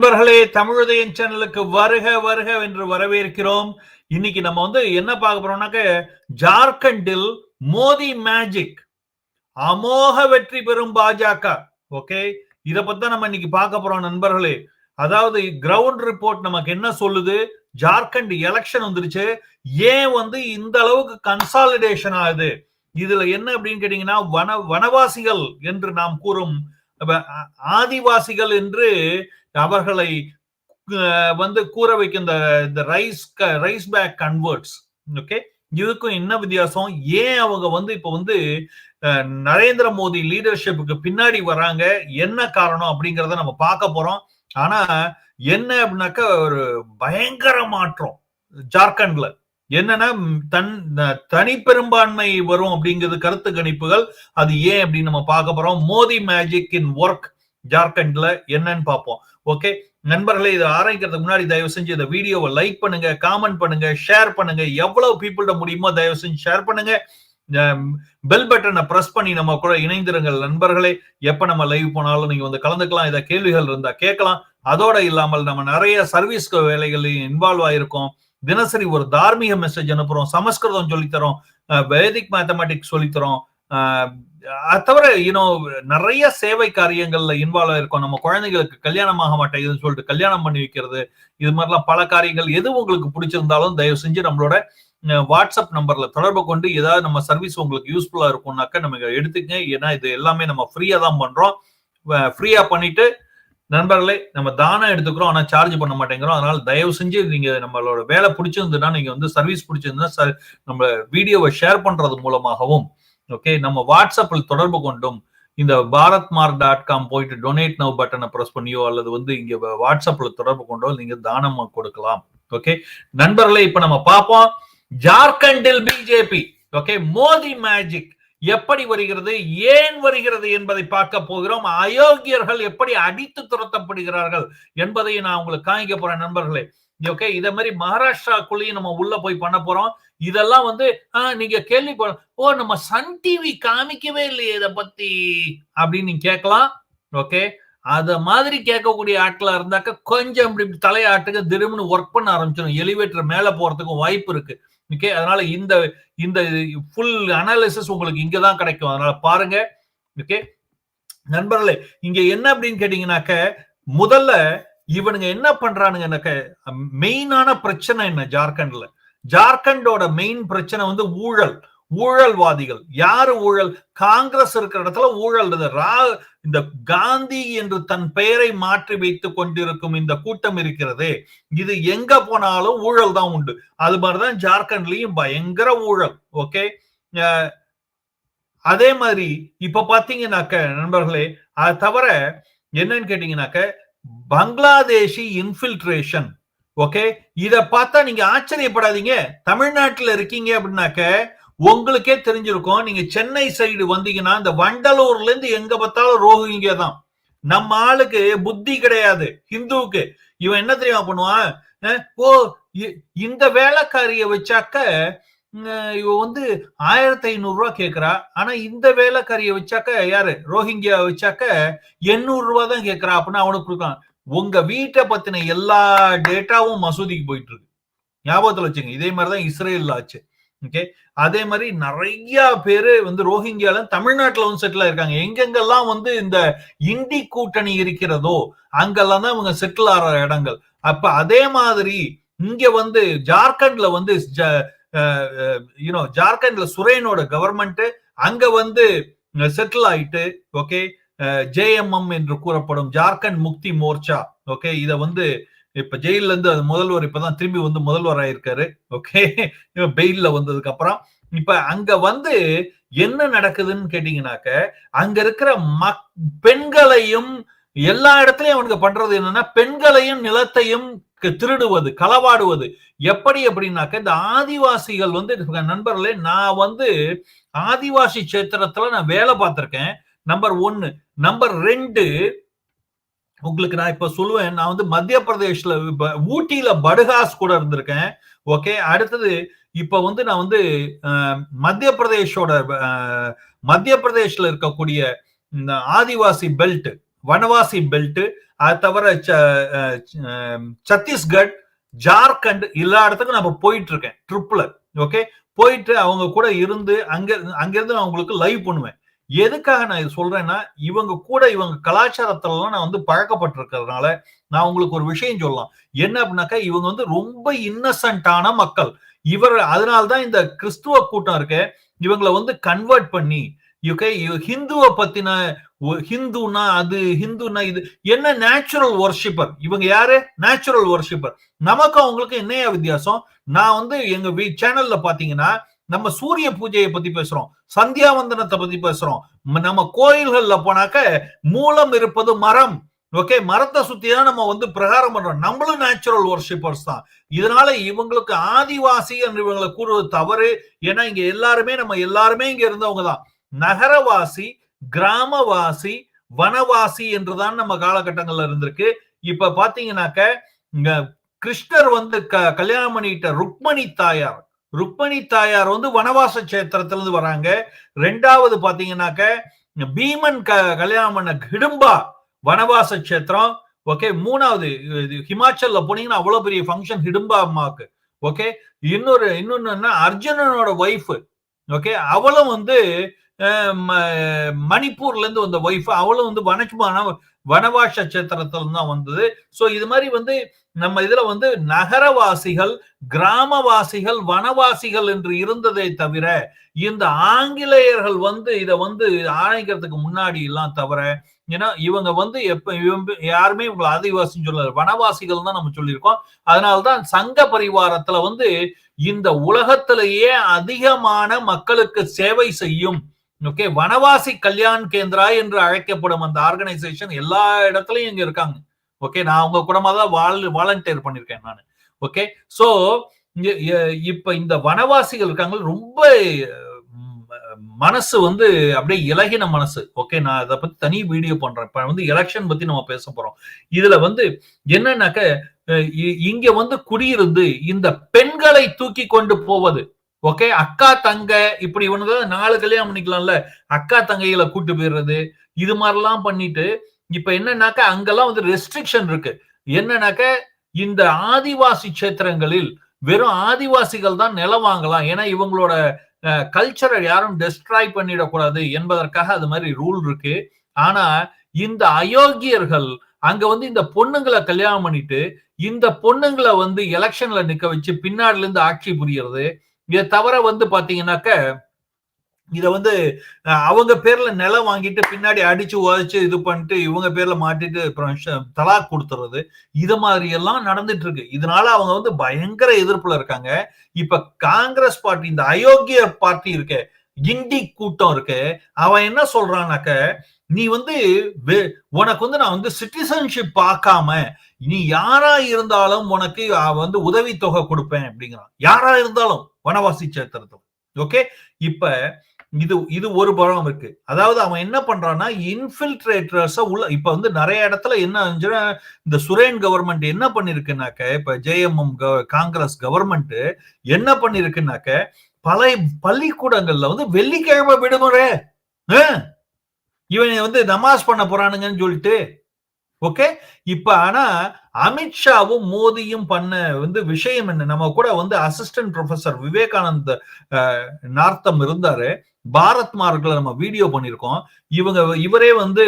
நண்பர்களே தமிழுதயன் சேனலுக்கு வருக வருக என்று வரவேற்கிறோம். இன்னைக்கு நம்ம வந்து என்ன பார்க்க போறோம்னாக்க ஜார்க்கண்டில் மோதி மேஜிக் அமோக வெற்றி பெறும் பாஜக. ஓகே? இத பத்தி தான் நம்ம இன்னைக்கு பார்க்க போறோம் நண்பர்களே. அதாவது கிரவுண்ட் ரிப்போர்ட் நமக்கு என்ன சொல்லுது? ஜார்க்கண்ட் எலெக்ஷன் வந்துருச்சு. ஏன் வந்து இந்த அளவுக்கு கன்சாலிடேஷன் ஆகுது? இதுல என்ன அப்படின்னு கேட்டீங்கன்னா வன வனவாசிகள் என்று நாம் கூறும் ஆதிவாசிகள் என்று அவர்களை வந்து கூற வைக்கும் இந்த இந்த rice rice pack converts okay? இதுக்கும் என்ன வித்தியாசம்? ஏன் அவங்க வந்து இப்ப வந்து நரேந்திர மோடி லீடர்ஷிப்புக்கு பின்னாடி வராங்க? என்ன காரணம் அப்படிங்கிறத நம்ம பார்க்க போறோம். ஆனா என்ன அப்படின்னாக்கா ஒரு பயங்கர மாற்றம் ஜார்க்கண்ட்ல. என்னன்னா தன் தனி பெரும்பான்மை வரும் அப்படிங்கிறது கருத்து கணிப்புகள். அது ஏன் அப்படின்னு நம்ம பார்க்க போறோம். மோதி மேஜிக் இன் ஒர்க் ஜார்க்கண்ட்ல என்னன்னு பார்ப்போம். ஓகே நண்பர்களே இதை ஆரம்பிக்கிறதுக்கு முன்னாடி தயவு செஞ்சு இந்த வீடியோவை லைக் பண்ணுங்க காமெண்ட் பண்ணுங்க ஷேர் பண்ணுங்க. எவ்வளவு பீப்புள்கிட்ட முடியுமோ தயவு செஞ்சு ஷேர் பண்ணுங்க. பெல் பட்டனை பிரஸ் பண்ணி நம்ம கூட இணைந்திருங்கள் நண்பர்களே. எப்ப நம்ம லைவ் போனாலும் நீங்க வந்து கலந்துக்கலாம். இதை கேள்விகள் இருந்தா கேட்கலாம். அதோட இல்லாமல் நம்ம நிறைய சர்வீஸ் வேலைகளையும் இன்வால்வ் ஆயிருக்கோம். தினசரி ஒரு தார்மீக மெசேஜ் அனுப்புறோம். சமஸ்கிருதம் சொல்லித்தரோம். வேதிக் மேத்தமெட்டிக்ஸ் சொல்லித்தரோம். அது தவிர யூனோ நிறைய சேவை காரியங்கள்ல இன்வால்வ் ஆயிருக்கோம். நம்ம குழந்தைகளுக்கு கல்யாணம் ஆக மாட்டேங்குதுன்னு சொல்லிட்டு கல்யாணம் பண்ணி வைக்கிறது இது மாதிரிலாம் பல காரியங்கள் எது உங்களுக்கு பிடிச்சிருந்தாலும் தயவு செஞ்சு நம்மளோட வாட்ஸ்அப் நம்பர்ல தொடர்பு கொண்டு ஏதாவது நம்ம சர்வீஸ் உங்களுக்கு யூஸ்ஃபுல்லா இருக்கும்னாக்க நம்ம எடுத்துக்கங்க. ஏன்னா இது எல்லாமே நம்ம ஃப்ரீயா தான் பண்றோம். ஃப்ரீயா பண்ணிட்டு நண்பர்களே நம்ம தானம் எடுத்துக்கிறோம். ஆனா சார்ஜ் பண்ண மாட்டேங்கிறோம். அதனால தயவு செஞ்சு நீங்க நம்மளோட வேலை பிடிச்சிருந்ததுன்னா நீங்க வந்து சர்வீஸ் பிடிச்சிருந்தா நம்ம வீடியோவை ஷேர் பண்றது மூலமாகவும் ஓகே நம்ம வாட்ஸ்அப்பில் தொடர்பு கொண்டும் இந்த பாரத் மார்க் டாட் காம் போயிட்டு டொனேட் நவ் பட்டனை ப்ரெஸ் பண்ணியோ அல்லது வந்து இங்க வாட்ஸ்அப்ல தொடர்பு கொண்டோ நீங்க தானம் கொடுக்கலாம். ஓகே நண்பர்களே இப்ப நம்ம பார்ப்போம். ஜார்க்கண்டில் பிஜேபி ஓகே மோதி மேஜிக் எப்படி வருகிறது ஏன் வருகிறது என்பதை பார்க்க போகிறோம். அயோக்கியர்கள் எப்படி அடித்து துரத்தப்படுகிறார்கள் என்பதை நான் உங்களுக்கு காமிக்க போறேன் நண்பர்களே. ஓகே இத மாதிரி மகாராஷ்டிராக்குள்ளேயும் நம்ம உள்ள போய் பண்ண போறோம். இதெல்லாம் வந்து ஆஹ், நீங்க கேள்வி ஓ நம்ம சன் டிவி காமிக்கவே இல்லையே இதை பத்தி அப்படின்னு நீங்க கேட்கலாம். ஓகே? அத மாதிரி கேட்கக்கூடிய ஆட்களா இருந்தாக்க கொஞ்சம் இப்படி தலையாட்டுக்கு திரும்பி ஒர்க் பண்ண ஆரம்பிச்சிடும் எலிவேட்டர் மேல போறதுக்கும் வாய்ப்பு இருக்கு. ஓகே? அதனால இந்த இந்த ஃபுல் அனாலிசிஸ் உங்களுக்கு இங்க தான் கிடைக்கும். அதனால பாருங்க. ஓகே? நண்பர்களே இங்க என்ன அப்படின்னு கேட்டீங்கன்னாக்க முதல்ல இவனுங்க என்ன பண்றானுங்கன்னாக்க மெயினான பிரச்சனை என்ன ஜார்க்கண்ட்ல? ஜார்க்கண்டோட மெயின் பிரச்சனை வந்து ஊழல் ஊழல்வாதிகள். யாரு ஊழல்? காங்கிரஸ் இருக்கிற இடத்துல ஊழல். ரா இந்த காந்தி என்று தன் பெயரை மாற்றி வைத்துக் கொண்டிருக்கும் இந்த கூட்டம் இருக்கிறதே. இது எங்க போனாலும் ஊழல் தான் உண்டு. அது மாதிரிதான் ஜார்க்கண்ட்லயும் பயங்கர ஊழல். ஓகே அதே மாதிரி இப்ப பாத்தீங்கன்னாக்க நண்பர்களே அது தவிர என்னன்னு கேட்டீங்கன்னாக்க பங்களாதேஷி இன்ஃபில்ட்ரேஷன் ஓகே இத பார்த்தா நீங்க ஆச்சரியப்படாதீங்க. தமிழ்நாட்டுல இருக்கீங்க அப்படின்னாக்க உங்களுக்கே தெரிஞ்சிருக்கும். நீங்க சென்னை சைடு வந்தீங்கன்னா இந்த வண்டலூர்ல இருந்து எங்க பார்த்தாலும் ரோஹிங்க தான். நம்ம ஆளுக்கு புத்தி கிடையாது. ஹிந்துவுக்கு. இவன் என்ன தெரியுமா பண்ணுவான்? ஓ இ- இந்த வேலைக்காரிய வச்சாக்க இவ வந்து ஆயிரத்தி ஐநூறு ரூபாய் கேக்குறா ஆனா இந்த வேலைக்காரிய வச்சாக்க யாரு? ரோஹிங்கியா வச்சாக்க எண்ணூறு ரூபா தான் கேக்குறா அப்படின்னு அவனுக்கு கொடுக்கான் உங்க வீட்டை பத்தின எல்லா டேட்டாவும் மசூதிக்கு போயிட்டு இருக்கு ஞாபகத்துல வச்சுங்க இதே மாதிரிதான் இஸ்ரேல் ஆச்சு. ஓகே அதே மாதிரி நிறைய பேரு வந்து ரோஹிங்கியால தமிழ்நாட்டுல வந்து செட்டில் ஆயிருக்காங்க. எங்கெங்கெல்லாம் வந்து இந்த இண்டி கூட்டணி இருக்கிறதோ அங்கெல்லாம் தான் இவங்க செட்டில் ஆகிற இடங்கள். அப்ப அதே மாதிரி இங்க வந்து ஜார்க்கண்ட்ல வந்து யூனோ ஜார்க்கண்ட்ல சுரேனோட கவர்மெண்ட் அங்க வந்து செட்டில் ஆயிட்டு ஓகே ஜேஎம்எம் என்று கூறப்படும் ஜார்க்கண்ட் முக்தி மோர்ச்சா. ஓகே இத வந்து இப்ப ஜெயில இருந்து அது முதல்வர் இப்பதான் திரும்பி வந்து முதல்வர் ஆயிருக்காரு. ஓகே பெயில்ல வந்ததுக்கு அப்புறம் இப்ப அங்க வந்து என்ன நடக்குதுன்னு கேட்டீங்கன்னாக்க அங்க இருக்கிற மக் பெண்களையும் எல்லா இடத்துலயும் அவனுக்கு பண்றது என்னன்னா பெண்களையும் நிலத்தையும் திருடுவது களவாடுவது. எப்படி அப்படின்னாக்க இந்த ஆதிவாசிகள் வந்து நண்பர்களே நான் வந்து ஆதிவாசி சேத்திரத்துல நான் வேலை பார்த்திருக்கேன். நம்பர் ஒன்னு நம்பர் ரெண்டு உங்களுக்கு நான் இப்ப சொல்லுவேன் நான் வந்து மத்திய பிரதேஷ்ல ப- ஊட்டியில படுகாஸ் கூட இருந்திருக்கேன். ஓகே அடுத்தது இப்ப வந்து நான் வந்து மத்திய பிரதேஷோட மத்திய பிரதேஷ்ல இருக்கக்கூடிய இந்த ஆதிவாசி பெல்ட் வனவாசி பெல்ட் அது தவிர சத்தீஸ்கட் ஜார்க்கண்ட் எல்லா இடத்துக்கும் நம்ம போயிட்டு இருக்கேன் ட்ரிப்ல ஓகே போயிட்டு அவங்க கூட இருந்து அங்க அங்கிருந்து நான் உங்களுக்கு லைவ் பண்ணுவேன். எதுக்காக நான் இது சொல்றேன்னா இவங்க கூட இவங்க கலாச்சாரத்திலலாம் நான் வந்து பழக்கப்பட்டிருக்கிறதுனால நான் உங்களுக்கு ஒரு விஷயம் சொல்லலாம். என்ன அப்படின்னாக்கா இவங்க வந்து ரொம்ப இன்னசென்ட்டான மக்கள். இவர் அதனால்தான் இந்த கிறிஸ்துவ கூட்டம் இருக்கு. இவங்களை வந்து கன்வெர்ட் பண்ணி யூகே ஹிந்துவை பத்தின ஹிந்துனா அது ஹிந்துனா இது என்ன நேச்சுரல் ஒர்ஷிப்பர் இவங்க யாரு? நேச்சுரல் ஒர்ஷிப்பர் நமக்கும் அவங்களுக்கு என்னையா வித்தியாசம்? நான் வந்து எங்க சேனல்ல பாத்தீங்கன்னா நம்ம சூரிய பூஜையை பத்தி பேசுறோம். சந்தியாவந்தனத்தை பத்தி பேசுறோம். நம்ம கோயில்கள்ல போனாக்க மூலம் இருப்பது மரம். ஓகே? மரத்தை சுத்தி தான் நம்ம வந்து பிரகாரம் பண்றோம். நம்மளும் நேச்சுரல் ஒர்ஷிப்பர்ஸ் தான். இதனால இவங்களுக்கு ஆதிவாசி என்று இவங்களை கூறுவது தவறு. ஏன்னா இங்க எல்லாருமே நம்ம எல்லாருமே இங்க இருந்தவங்க தான். நகரவாசி கிராமவாசி வனவாசி என்றுதான் நம்ம காலகட்டங்கள்ல இருந்திருக்கு. இப்ப பாத்தீங்கன்னாக்க இங்க கிருஷ்ணர் வந்து க கல்யாணம் பண்ணிட்ட ருக்மணி தாயார். ருக்மணி தாயார் வந்து வனவாச கஷேத்திரத்திலிருந்து வராங்க. ரெண்டாவது பாத்தீங்கன்னாக்க பீமன் க கல்யாணம் பண்ண ஹிடும்பா வனவாச கஷேத்திரம். ஓகே மூணாவது ஹிமாச்சல்ல போனீங்கன்னா அவ்வளவு பெரிய ஃபங்க்ஷன் ஹிடும்பா அம்மாவுக்கு. ஓகே இன்னொரு இன்னொன்னு என்ன அர்ஜுனனோட ஒய்ஃப் ஓகே அவளும் வந்து மணிப்பூர்ல இருந்து வந்த ஒய்ஃப் அவளும் வந்து வனச்சுமான வனவாச கஷேத்திரத்துல தான் வந்தது. சோ இது மாதிரி வந்து நம்ம இதுல வந்து நகரவாசிகள் கிராமவாசிகள் வனவாசிகள் என்று இருந்ததை தவிர இந்த ஆங்கிலேயர்கள் வந்து இதை வந்து ஆணைக்கிறதுக்கு முன்னாடி எல்லாம் தவிர ஏன்னா இவங்க வந்து எப்ப யாருமே இவங்களை ஆதிவாசின்னு சொல்லல. வனவாசிகள் தான் நம்ம சொல்லியிருக்கோம். அதனால்தான் சங்க பரிவாரத்துல வந்து இந்த உலகத்திலேயே அதிகமான மக்களுக்கு சேவை செய்யும் ஓகே வனவாசி கல்யாண் கேந்திரா என்று அழைக்கப்படும் அந்த ஆர்கனைசேஷன் எல்லா இடத்துலயும் இங்க இருக்காங்க. ஓகே நான் அவங்க கூடமா தான் வால் வாலண்டியர் பண்ணிருக்கேன் நான். ஓகே சோ இப்ப இந்த வனவாசிகள் இருக்காங்க. ரொம்ப மனசு வந்து அப்படியே இலகின மனசு. ஓகே நான் அதை பத்தி தனி வீடியோ பண்றேன். இப்ப வந்து எலெக்ஷன் பத்தி நம்ம பேச போறோம். இதுல வந்து என்னன்னாக்க இங்க வந்து குடியிருந்து இந்த பெண்களை தூக்கி கொண்டு போவது. ஓகே அக்கா தங்க இப்படி இவனுக்கு நாலு கல்யாணம் பண்ணிக்கலாம்ல. அக்கா தங்கைகளை கூட்டு போயிடுறது இது மாதிரிலாம் பண்ணிட்டு இப்ப என்னன்னாக்க அங்கெல்லாம் வந்து ரெஸ்ட்ரிக்ஷன் இருக்கு. என்னன்னாக்க இந்த ஆதிவாசி கஷேத்திரங்களில் வெறும் ஆதிவாசிகள் தான் நிலம் வாங்கலாம். ஏன்னா இவங்களோட கல்ச்சரை யாரும் டெஸ்ட்ராய் பண்ணிடக்கூடாது என்பதற்காக அது மாதிரி ரூல் இருக்கு. ஆனா இந்த அயோக்கியர்கள் அங்க வந்து இந்த பொண்ணுங்களை கல்யாணம் பண்ணிட்டு இந்த பொண்ணுங்களை வந்து எலெக்ஷன்ல நிக்க வச்சு பின்னாடில இருந்து ஆட்சி புரியறது இதை தவிர வந்து பாத்தீங்கன்னாக்க இத வந்து அவங்க பேர்ல நிலம் வாங்கிட்டு பின்னாடி அடிச்சு உதச்சு இது பண்ணிட்டு இவங்க பேர்ல மாட்டிட்டு தலாக் கொடுத்துறது இது மாதிரி எல்லாம் நடந்துட்டு இருக்கு இதனால அவங்க வந்து பயங்கர எதிர்ப்புல இருக்காங்க. இப்ப காங்கிரஸ் பார்ட்டி இந்த அயோக்கிய பார்ட்டி இருக்கு கிண்டி கூட்டம் இருக்கு அவன் என்ன சொல்றான்னாக்க நீ வந்து உனக்கு வந்து நான் வந்து சிட்டிசன்ஷிப் பார்க்காம நீ யாரா இருந்தாலும் உனக்கு வந்து உதவி தொகை கொடுப்பேன் அப்படிங்கிறான். யாரா இருந்தாலும் வனவாசி சேத்திரத்தில் ஓகே இப்ப இது இது ஒரு படம் இருக்கு. அதாவது அவன் என்ன பண்றான்னா இன்ஃபில்ட்ரேட்டர்ஸ உள்ள இப்ப வந்து நிறைய இடத்துல என்ன இந்த சுரேன் கவர்மெண்ட் என்ன பண்ணிருக்குனாக்க இப்ப ஜேஎம்எம் காங்கிரஸ் கவர்மெண்ட் என்ன பண்ணிருக்குனாக்க பல பள்ளிக்கூடங்கள்ல வந்து வெள்ளிக்கிழமை விடுமுறை. இவன் வந்து நமாஸ் பண்ண போறானுங்கன்னு சொல்லிட்டு ஓகே இப்ப ஆனா அமித்ஷாவும் மோடியும் பண்ண வந்து விஷயம் என்ன? நம்ம கூட வந்து அசிஸ்டன்ட் ப்ரொஃபசர் விவேகானந்த் நார்த்தம் இருந்தாரு. பாரத் மார்க்ல நம்ம வீடியோ பண்ணிருக்கோம் இவங்க இவரே வந்து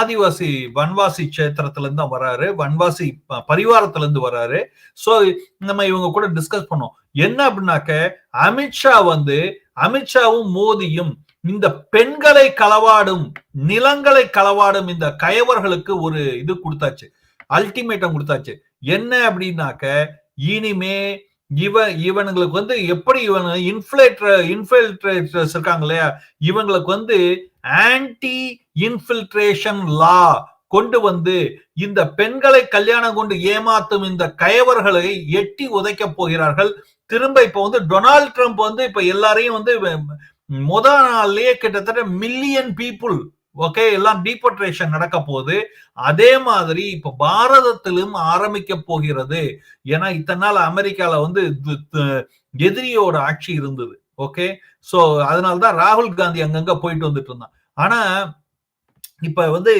ஆதிவாசி வன்வாசி கஷேத்திரத்துல இருந்து தான் வராரு. வன்வாசி பரிவாரத்துல இருந்து வராரு. சோ நம்ம இவங்க கூட டிஸ்கஸ் பண்ணோம். என்ன அப்படின்னாக்க அமித்ஷா வந்து அமித்ஷாவும் மோதியும் இந்த பெண்களை களவாடும் நிலங்களை களவாடும் இந்த கயவர்களுக்கு ஒரு இது கொடுத்தாச்சு. அல்டிமேட்டம் கொடுத்தாச்சு. என்ன அப்படின்னாக்க இனிமே இவ இவனுங்களுக்கு வந்து எப்படி இவன் இன்ஃபில்ட்ர இன்ஃபில்ட்ரேட்டர்ஸ் இருக்காங்க இல்லையா? இவங்களுக்கு வந்து ஆன்டி இன்ஃபில்ட்ரேஷன் லா கொண்டு வந்து இந்த பெண்களை கல்யாணம் கொண்டு ஏமாத்தும் இந்த கயவர்களை எட்டி உதைக்க போகிறார்கள். திரும்ப இப்ப வந்து டொனால்ட் ட்ரம்ப் வந்து இப்ப எல்லாரையும் வந்து முத நாள்லயே கிட்டத்தட்ட மில்லியன் பீப்புள் ஓகே எல்லாம் டீபோட்ரேஷன் நடக்க போகுது. அதே மாதிரி இப்ப பாரதத்திலும் ஆரம்பிக்க போகிறது. ஏன்னா இத்தனை நாள் அமெரிக்கால வந்து எதிரியோட ஆட்சி இருந்தது ஓகே சோ அதனாலதான் ராகுல் காந்தி அங்கங்க போயிட்டு வந்துட்டு இருந்தான். ஆனா இப்ப வந்து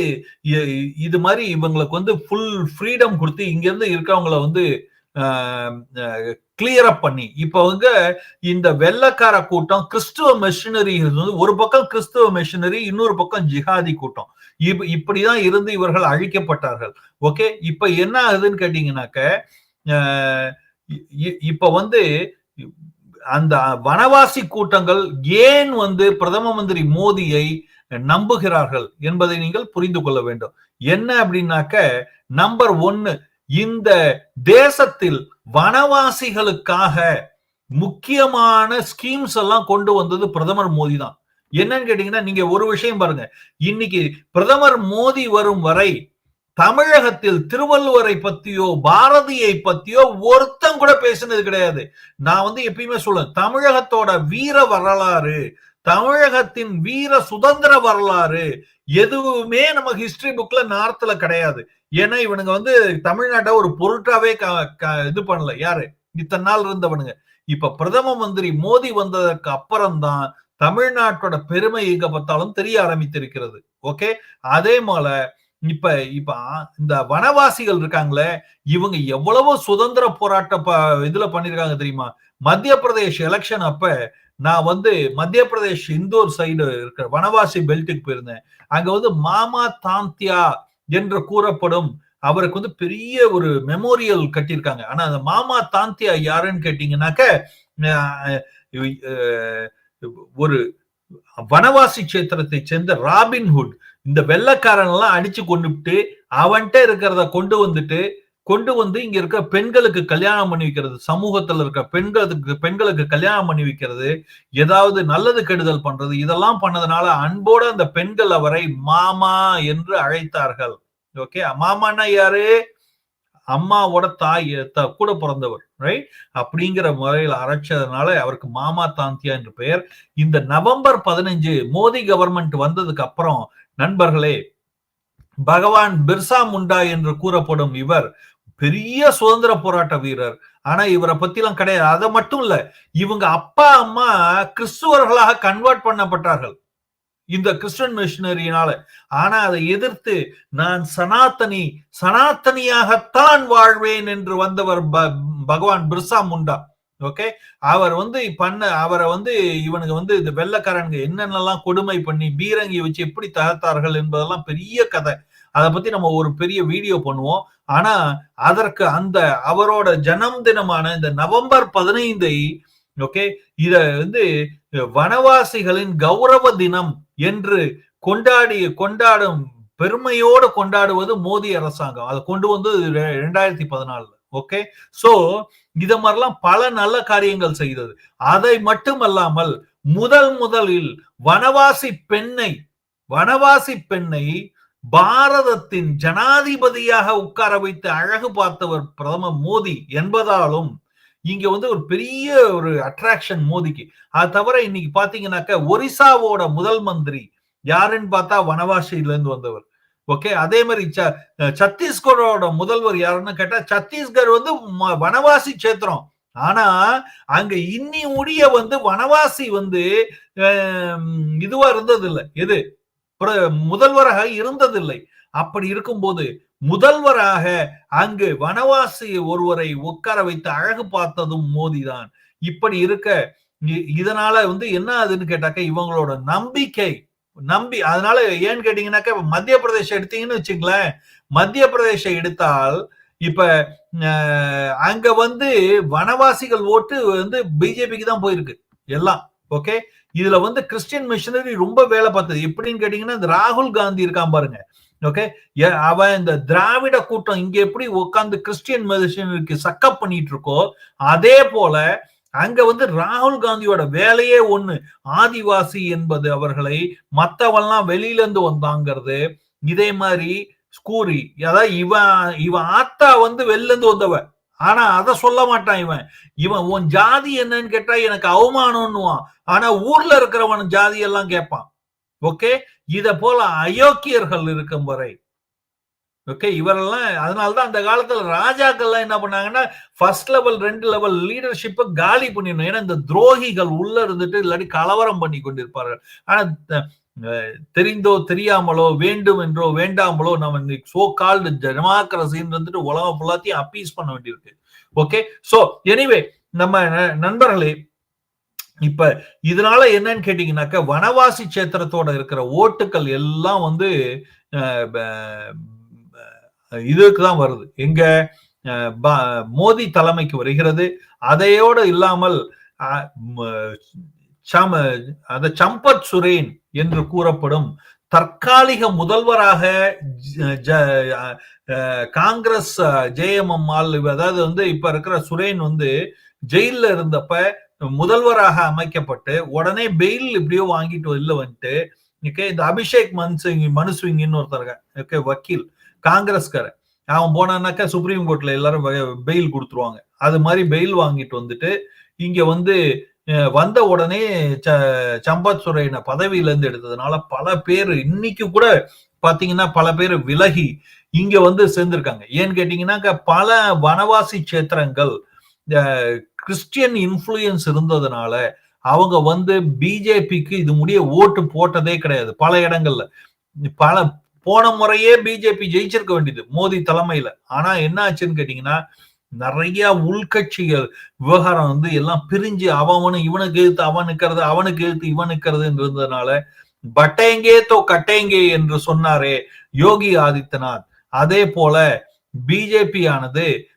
இது மாதிரி இவங்களுக்கு வந்து ஃபுல் ஃப்ரீடம் கொடுத்து இங்க இருந்து இருக்கவங்கள வந்து கிளியர் அப் பண்ணி. இப்போ வந்து இந்த வெள்ளக்கார கூட்டம் கிறிஸ்துவ மெஷினரி வந்து ஒரு பக்கம் கிறிஸ்துவ மிஷினரி இன்னொரு பக்கம் ஜிஹாதி கூட்டம். இப்படிதான் இருந்து இவர்கள் அழிக்கப்பட்டார்கள். ஓகே? இப்ப என்ன ஆகுதுன்னு கேட்டீங்கன்னாக்க இப்ப வந்து அந்த வனவாசி கூட்டங்கள் ஏன் வந்து பிரதம மந்திரி மோடியை நம்புகிறார்கள் என்பதை நீங்கள் புரிந்து கொள்ள வேண்டும். என்ன அப்படின்னாக்க நம்பர் ஒன்னு இந்த தேசத்தில் வனவாசிகளுக்காக முக்கியமான ஸ்கீம்ஸ் எல்லாம் கொண்டு வந்தது பிரதமர் மோடி தான். என்னன்னு கேட்டீங்கன்னா நீங்க ஒரு விஷயம் பாருங்க. இன்னைக்கு பிரதமர் மோடி வரும் வரை தமிழகத்தில் திருவள்ளுவரை பத்தியோ பாரதியை பத்தியோ ஒருத்தம் கூட பேசினது கிடையாது. நான் வந்து எப்பயுமே சொல்லுவேன் தமிழகத்தோட வீர வரலாறு தமிழகத்தின் வீர சுதந்திர வரலாறு எதுவுமே நம்ம ஹிஸ்டரி புக்ல நார்த்ல கிடையாது. ஏன்னா இவனுங்க வந்து தமிழ்நாட்டை ஒரு பொருட்டாவே இது பண்ணல. யாரு? இத்தனை நாள் இருந்தவனுங்க. இப்ப பிரதம மந்திரி மோடி வந்ததற்கு அப்புறம்தான் தமிழ்நாட்டோட பெருமை எங்க பார்த்தாலும் தெரிய ஆரம்பித்திருக்கிறது. ஓகே? அதே போல இப்ப இப்ப இந்த வனவாசிகள் இருக்காங்களே இவங்க எவ்வளவோ சுதந்திர போராட்ட இதுல பண்ணிருக்காங்க தெரியுமா? மத்திய பிரதேஷ் எலெக்ஷன் அப்ப நான் வந்து மத்திய பிரதேஷ் இந்தூர் சைடு இருக்கிற வனவாசி பெல்ட்டுக்கு போயிருந்தேன். அங்க வந்து மாமா தாந்தியா என்று கூறப்படும். அவருக்கு வந்து பெரிய ஒரு மெமோரியல் கட்டியிருக்காங்க. ஆனா அந்த மாமா தாந்தியா யாருன்னு கேட்டீங்கன்னாக்க ஒரு வனவாசி சேத்திரத்தை சேர்ந்த ராபின்ஹுட். இந்த வெள்ளக்காரன் எல்லாம் அடிச்சு கொண்டுட்டு அவன்கிட்ட இருக்கிறத கொண்டு வந்துட்டு கொண்டு வந்து இங்க இருக்க பெண்களுக்கு கல்யாணம் பண்ணி வைக்கிறது சமூகத்துல இருக்க பெண்களுக்கு பெண்களுக்கு கல்யாணம் பண்ணி வைக்கிறது ஏதாவது நல்லது கெடுதல் பண்றது இதெல்லாம் பண்ணதுனால அன்போட அந்த பெண்கள் அவரை மாமா என்று அழைத்தார்கள். ஓகே மாமானா யாரு? அம்மாவோட தாய் கூட பிறந்தவர் ரைட் அப்படிங்கிற முறையில் அரைச்சதுனால அவருக்கு மாமா தாந்தியா என்று பெயர். இந்த நவம்பர் பதினஞ்சு மோடி கவர்மெண்ட் வந்ததுக்கு அப்புறம் நண்பர்களே பகவான் பிர்சா முண்டா என்று கூறப்படும் இவர் பெரிய சுதந்திர போராட்ட வீரர். ஆனா இவரை பத்திலாம் கிடையாது. அதை மட்டும் இல்ல இவங்க அப்பா அம்மா கிறிஸ்துவர்களாக கன்வெர்ட் பண்ணப்பட்டார்கள். இந்த கிறிஸ்டன் மிஷினரியினால ஆனா அதை எதிர்த்து நான் சனாத்தனி சனாத்தனியாகத்தான் வாழ்வேன் என்று வந்தவர் பகவான் பிர்சா முண்டா. ஓகே? அவர் வந்து பண்ண அவரை வந்து இவனுக்கு வந்து இந்த வெள்ளக்காரனுக்கு என்னென்னலாம் கொடுமை பண்ணி பீரங்கி வச்சு எப்படி தகர்த்தார்கள் என்பதெல்லாம் பெரிய கதை. அதை பத்தி நம்ம ஒரு பெரிய வீடியோ பண்ணுவோம். ஆனா அதற்கு அந்த அவரோட ஜனம் தினமான இந்த நவம்பர் பதினைந்தை ஓகே இத வந்து வனவாசிகளின் கௌரவ தினம் என்று கொண்டாடி கொண்டாடும் பெருமையோடு கொண்டாடுவது மோடி அரசாங்கம். அதை கொண்டு வந்து ரெண்டாயிரத்தி பதினாலுல ஓகே சோ இத மாதிரிலாம் பல நல்ல காரியங்கள் செய்தது. அதை மட்டுமல்லாமல் முதல் முதலில் வனவாசி பெண்ணை வனவாசி பெண்ணை பாரதத்தின் ஜனாதிபதியாக உட்கார வைத்து அழகு பார்த்தவர் பிரதமர் மோடி என்பதாலும் இங்க வந்து ஒரு பெரிய ஒரு அட்ராக்ஷன் மோதிக்கு அது தவிர இன்னைக்கு பாத்தீங்கன்னாக்க ஒரிசாவோட முதல் மந்திரி யாருன்னு பார்த்தா வனவாசியில இருந்து வந்தவர். ஓகே? அதே மாதிரி சத்தீஸ்கரோட முதல்வர் யாருன்னு கேட்டா சத்தீஸ்கர் வந்து வனவாசி சேத்திரம் ஆனா அங்க இன்னி முடிய வந்து வனவாசி வந்து இதுவா இருந்தது இல்லை எது? முதல்வராக இருந்ததில்லை. அப்படி இருக்கும்போது முதல்வராக அங்கு வனவாசி ஒருவரை உட்கார வைத்து அழகு பார்த்ததும் மோதிதான். இப்படி இருக்க இதனால வந்து என்ன ஆகுதுன்னு கேட்டாக்க இவங்களோட நம்பிக்கை நம்பி அதனால ஏன்னு கேட்டீங்கன்னாக்க மத்திய பிரதேசம் எடுத்தீங்கன்னு வச்சுங்களேன் மத்திய பிரதேசம் எடுத்தால் இப்ப அங்க வந்து வனவாசிகள் ஓட்டு வந்து பிஜேபிக்கு தான் போயிருக்கு. எல்லாம். ஓகே இதுல வந்து கிறிஸ்டியன் மிஷினரி ரொம்ப வேலை பார்த்தது. எப்படின்னு கேட்டீங்கன்னா இந்த ராகுல் காந்தி இருக்கான் பாருங்க. ஓகே அவன் இந்த திராவிட கூட்டம் இங்க எப்படி உட்காந்து கிறிஸ்டியன் மிஷினரிக்கு சக்கப் பண்ணிட்டு இருக்கோ அதே போல அங்க வந்து ராகுல் காந்தியோட வேலையே ஒண்ணு. ஆதிவாசி என்பது அவர்களை மத்தவெல்லாம் வெளியில இருந்து வந்தாங்கிறது. இதே மாதிரி ஸ்கூரி அதாவது இவன் இவன் ஆத்தா வந்து வெளில இருந்து வந்தவன். ஆனா அதை சொல்ல மாட்டான் இவன். இவன் உன் ஜாதி என்னன்னு கேட்டா எனக்கு அவமானம்னுவான் ஆனா ஊர்ல இருக்கிறவன் ஜாதி எல்லாம் கேட்பான். ஓகே? இத போல அயோக்கியர்கள் இருக்கும் வரை. ஓகே? இவரெல்லாம் அதனாலதான் அந்த காலத்துல ராஜாக்கள்லாம் என்ன பண்ணாங்கன்னா ஃபர்ஸ்ட் லெவல் ரெண்டு லெவல் லீடர்ஷிப்பை காலி பண்ணிடணும். ஏன்னா இந்த துரோகிகள் உள்ள இருந்துட்டு இல்லாட்டி கலவரம் பண்ணி கொண்டிருப்பார்கள். ஆனா தெரிந்தோ தெரியாமலோ வேண்டும் என்றோ வேண்டாமலோ நம்ம சோ கால்டு டெமோக்ரஸின்னு வந்துட்டு உலகம் ஃபுல்லாத்தையும் அப்பீஸ் பண்ண வேண்டியிருக்கு. ஓகே சோ எனிவே நம்ம நண்பர்களே இப்ப இதனால என்னன்னு கேட்டீங்கன்னாக்க வனவாசி சேத்திரத்தோட இருக்கிற ஓட்டுக்கள் எல்லாம் வந்து இதுக்கு தான் வருது. எங்க மோதி தலைமைக்கு வருகிறது. அதையோட இல்லாமல் சம அந்த சம்பத் சுரேன் என்று கூறப்படும் தற்காலிக முதல்வராக காங்கிரஸ் ஜெயமம்மாள் அதாவது வந்து இப்ப இருக்கிற சுரேன் வந்து ஜெயில இருந்தப்ப முதல்வராக அமைக்கப்பட்டு உடனே பெயில் இப்படியோ வாங்கிட்டு வெளில வந்துட்டு ஓகே இந்த அபிஷேக் மன்சிங் மனுஸ்விங்னு ஒருத்தருங்க ஓகே வக்கீல் காங்கிரஸ்கார அவன் போனான்னாக்கா சுப்ரீம் கோர்ட்ல எல்லாரும் பெயில் கொடுத்துருவாங்க. அது மாதிரி பெயில் வாங்கிட்டு வந்துட்டு இங்க வந்து வந்த உடனே சம்பத் சுரையின பதவியில இருந்து எடுத்ததுனால பல பேர் இன்னைக்கு கூட பாத்தீங்கன்னா பல பேர் விலகி இங்க வந்து சேர்ந்திருக்காங்க. ஏன்னு கேட்டீங்கன்னாக்க பல வனவாசி கஷேத்திரங்கள் கிறிஸ்டியன் இன்ஃபுளுயன்ஸ் இருந்ததுனால அவங்க வந்து பிஜேபிக்கு இது முடிய ஓட்டு போட்டதே கிடையாது. பல இடங்கள்ல. பல போன முறையே பிஜேபி ஜெயிச்சிருக்க வேண்டியது மோடி தலைமையில. ஆனா என்ன ஆச்சுன்னு கேட்டீங்கன்னா நிறைய உள்கட்சிகள் விவகாரம் வந்து எல்லாம் பிரிஞ்சு அவனு இவனுக்கு எழுத்து அவன் நிக்கிறது அவனுக்கு எழுத்து இவன் நிக்கிறதுன்றதுனால பட்டேங்கே தோ கட்டேங்கே என்று சொன்னாரே யோகி ஆதித்யநாத் அதே போல பிஜேபி ஆனது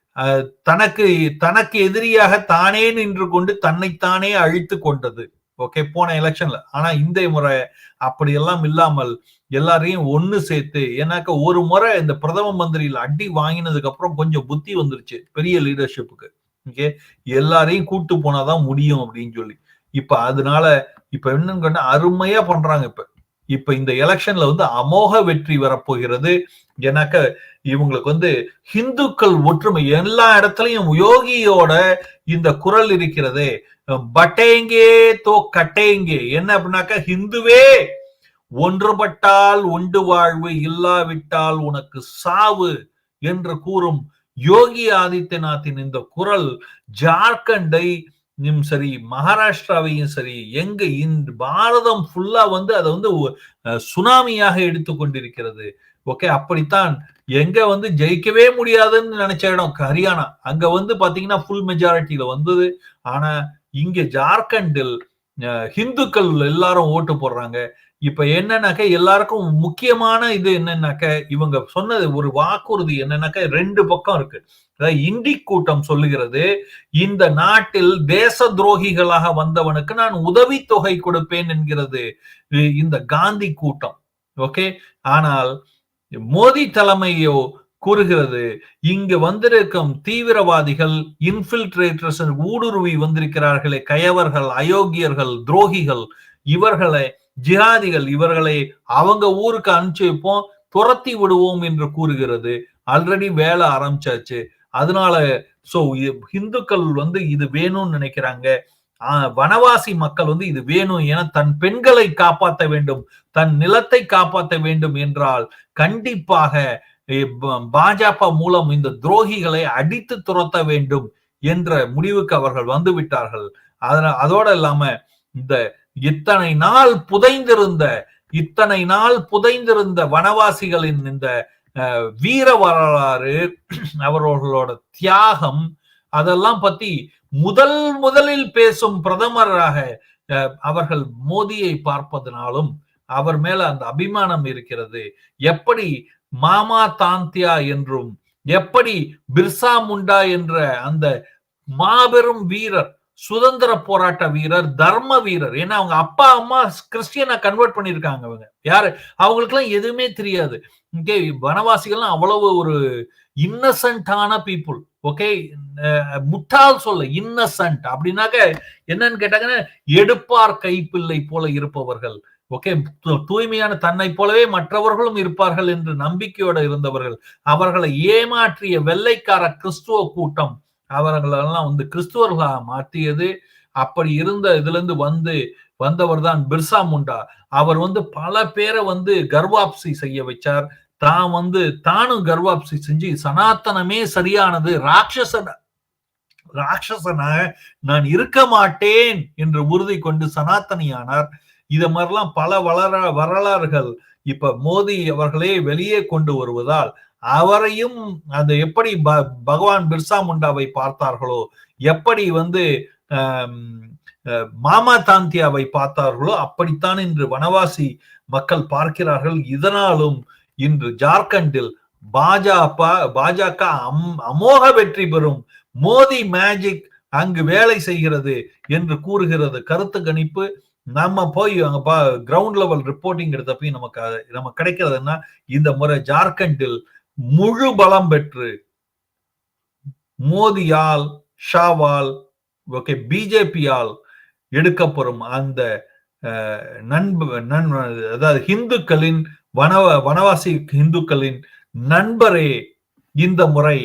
தனக்கு தனக்கு எதிரியாக தானே நின்று கொண்டு தன்னைத்தானே அழித்து கொண்டது. ஓகே போன எலெக்ஷன்ல ஆனா இந்த முறை அப்படி எல்லாம் இல்லாமல் எல்லாரையும் ஒண்ணு சேர்த்து ஏன்னாக்க ஒரு முறை இந்த பிரதம மந்திரியில அடி வாங்கினதுக்கு அப்புறம் கொஞ்சம் புத்தி வந்துருச்சு பெரிய லீடர்ஷிப்புக்கு ஓகே எல்லாரையும் கூட்டு போனாதான் முடியும் அப்படின்னு சொல்லி. இப்ப அதனால இப்ப என்னன்னு அருமையா பண்றாங்க இப்ப. இப்ப இந்த எலெக்ஷன்ல வந்து அமோக வெற்றி வரப்போகிறது. ஏன்னாக்க இவங்களுக்கு வந்து ஹிந்துக்கள் ஒற்றுமை எல்லா இடத்துலயும் யோகியோட இந்த குரல் இருக்கிறதே. பட்டேங்கே தோ கட்டேங்கே. என்ன அப்படின்னாக்கா ஹிந்துவே ஒன்றுபட்டால் உண்டு வாழ்வு இல்லாவிட்டால் உனக்கு சாவு என்று கூறும் யோகி ஆதித்யநாத்தின் இந்த குரல் ஜார்க்கண்டை சரி மகாராஷ்டிராவையும் சரி எங்க இந்த பாரதம் ஃபுல்லா வந்து அதை வந்து சுனாமியாக எடுத்துக்கொண்டிருக்கிறது ஓகே அப்படித்தான். எங்க வந்து ஜெயிக்கவே முடியாதுன்னு நினைச்ச இடம் ஹரியானா. அங்க வந்து பாத்தீங்கன்னா ஃபுல் மெஜாரிட்டியில வந்தது. ஆனா இங்க ஜார்க்கண்டில் ஹிந்துக்கள் எல்லாரும் ஓட்டு போடுறாங்க. இப்ப என்னன்னாக்க எல்லாருக்கும் முக்கியமான இது என்னன்னாக்க இவங்க சொன்னது ஒரு வாக்குறுதி என்னன்னாக்க ரெண்டு பக்கம் இருக்கு. அதாவது இண்டி கூட்டம் சொல்லுகிறது இந்த நாட்டில் தேச துரோகிகளாக வந்தவனுக்கு நான் உதவி தொகை கொடுப்பேன் என்கிறது. இந்த காந்தி கூட்டம். ஓகே? ஆனால் மோடி தலைமையோ கூறுகிறது. இங்கு வந்திருக்கும் தீவிரவாதிகள் இன்ஃபில்ட்ரேட்டர்ஸ் ஊடுருவி வந்திருக்கிறார்களே கயவர்கள் அயோக்கியர்கள் துரோகிகள் இவர்களை ஜிஹாதிகள் இவர்களை அவங்க ஊருக்கு அனுப்பிச்சு வைப்போம் துரத்தி விடுவோம் என்று கூறுகிறது. ஆல்ரெடி வேலை ஆரம்பிச்சாச்சு. அதனால சோ இந்துக்கள் வந்து இது வேணும்னு நினைக்கிறாங்க. வனவாசி மக்கள் வந்து இது வேணும் என தன் பெண்களை காப்பாற்ற வேண்டும் தன் நிலத்தை காப்பாற்ற வேண்டும் என்றால் கண்டிப்பாக பாஜக மூலம் இந்த துரோகிகளை அடித்து துரத்த வேண்டும் என்ற முடிவுக்கு அவர்கள் வந்து விட்டார்கள் அதனால அதோட இல்லாம இந்த இத்தனை நாள் புதைந்திருந்த இத்தனை நாள் புதைந்திருந்த வனவாசிகளின் இந்த வீர வரலாறு அவர்களோட தியாகம் அதெல்லாம் பத்தி முதல் முதலில் பேசும் பிரதமராக அவர்கள் மோதியை பார்ப்பதனாலும் அவர் மேல அந்த அபிமானம் இருக்கிறது. எப்படி மாமா தாந்தியா என்றும் எப்படி பிர்சா முண்டா என்ற அந்த மாபெரும் வீரர் சுதந்திர போராட்ட வீரர் தர்ம வீரர் ஏன்னா அவங்க அப்பா அம்மா கிறிஸ்டியனை கன்வெர்ட் பண்ணிருக்காங்க அவங்க. யாரு? அவங்களுக்கு எல்லாம் எதுவுமே தெரியாது. இங்கே வனவாசிகள்லாம் அவ்வளவு ஒரு இன்னசென்டான பீப்புள் ஓகே முட்டாள் சொல்ல இன்னசென்ட் அப்படின்னாக்க என்னன்னு கேட்டாங்கன்னா எடுப்பார் கைப்பிள்ளை போல இருப்பவர்கள். ஓகே தூய்மையான தன்னை போலவே மற்றவர்களும் இருப்பார்கள் என்று நம்பிக்கையோட இருந்தவர்கள் அவர்களை ஏமாற்றிய வெள்ளைக்கார கிறிஸ்துவ கூட்டம் அவர்களெல்லாம் வந்து கிறிஸ்துவர்களாக மாற்றியது. அப்படி இருந்த இதுல இருந்து வந்து வந்தவர் தான் பிர்சா முண்டா. அவர் வந்து பல பேரை வந்து கர்வாப்சி செய்ய வச்சார். தான் வந்து தானும் கர்வாப்சி செஞ்சு சனாத்தனமே சரியானது ராட்சசன ராட்சசனாக நான் இருக்க மாட்டேன் என்று உறுதி கொண்டு சனாத்தனியானார். இத மாதிரிலாம் பல வளர வரலாறுகள் இப்ப மோதி அவர்களே வெளியே கொண்டு வருவதால் அவரையும் அந்த எப்படி பகவான் பிர்சா முண்டாவை பார்த்தார்களோ எப்படி வந்து மாமா தாந்தியாவை பார்த்தார்களோ அப்படித்தான் இன்று வனவாசி மக்கள் பார்க்கிறார்கள். இதனாலும் இன்று ஜார்க்கண்டில் பாஜக பாஜக அமோக வெற்றி பெறும். மோதி மேஜிக் அங்கு வேலை செய்கிறது என்று கூறுகிறது. கருத்து கணிப்பு நம்ம போய் அங்க கிரவுண்ட் லெவல் ரிப்போர்ட்டிங் எடுத்தப்பையும் நமக்கு நம்ம கிடைக்கிறதுன்னா இந்த முறை ஜார்க்கண்டில் முழு பலம் பெற்று மோதியால் ஷாவால் ஓகே பிஜேபியால் எடுக்கப்படும் அந்த நண்ப நண் அதாவது ஹிந்துக்களின் வனவ வனவாசி இந்துக்களின் நண்பரே இந்த முறை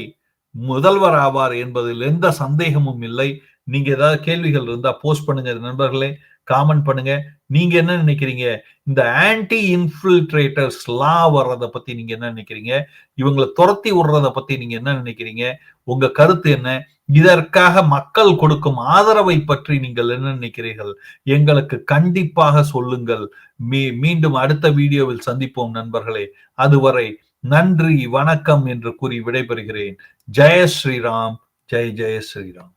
முதல்வர் ஆவார் என்பதில் எந்த சந்தேகமும் இல்லை. நீங்க ஏதாவது கேள்விகள் இருந்தா போஸ்ட் பண்ணுங்க நண்பர்களே. காமெண்ட் பண்ணுங்க. நீங்க என்ன நினைக்கிறீங்க? இந்த ஆன்டி இன்ஃபில்ட்ரேட்டர்ஸ் லா வர்றத பத்தி நீங்க என்ன நினைக்கிறீங்க? இவங்களை துரத்தி விடுறத பத்தி நீங்க என்ன நினைக்கிறீங்க? உங்க கருத்து என்ன? இதற்காக மக்கள் கொடுக்கும் ஆதரவை பற்றி நீங்கள் என்ன நினைக்கிறீர்கள்? எங்களுக்கு கண்டிப்பாக சொல்லுங்கள். மீ மீண்டும் அடுத்த வீடியோவில் சந்திப்போம் நண்பர்களே. அதுவரை நன்றி வணக்கம் என்று கூறி விடைபெறுகிறேன். ஜெய ஸ்ரீராம். ஜெய் ஜெய ஸ்ரீராம்.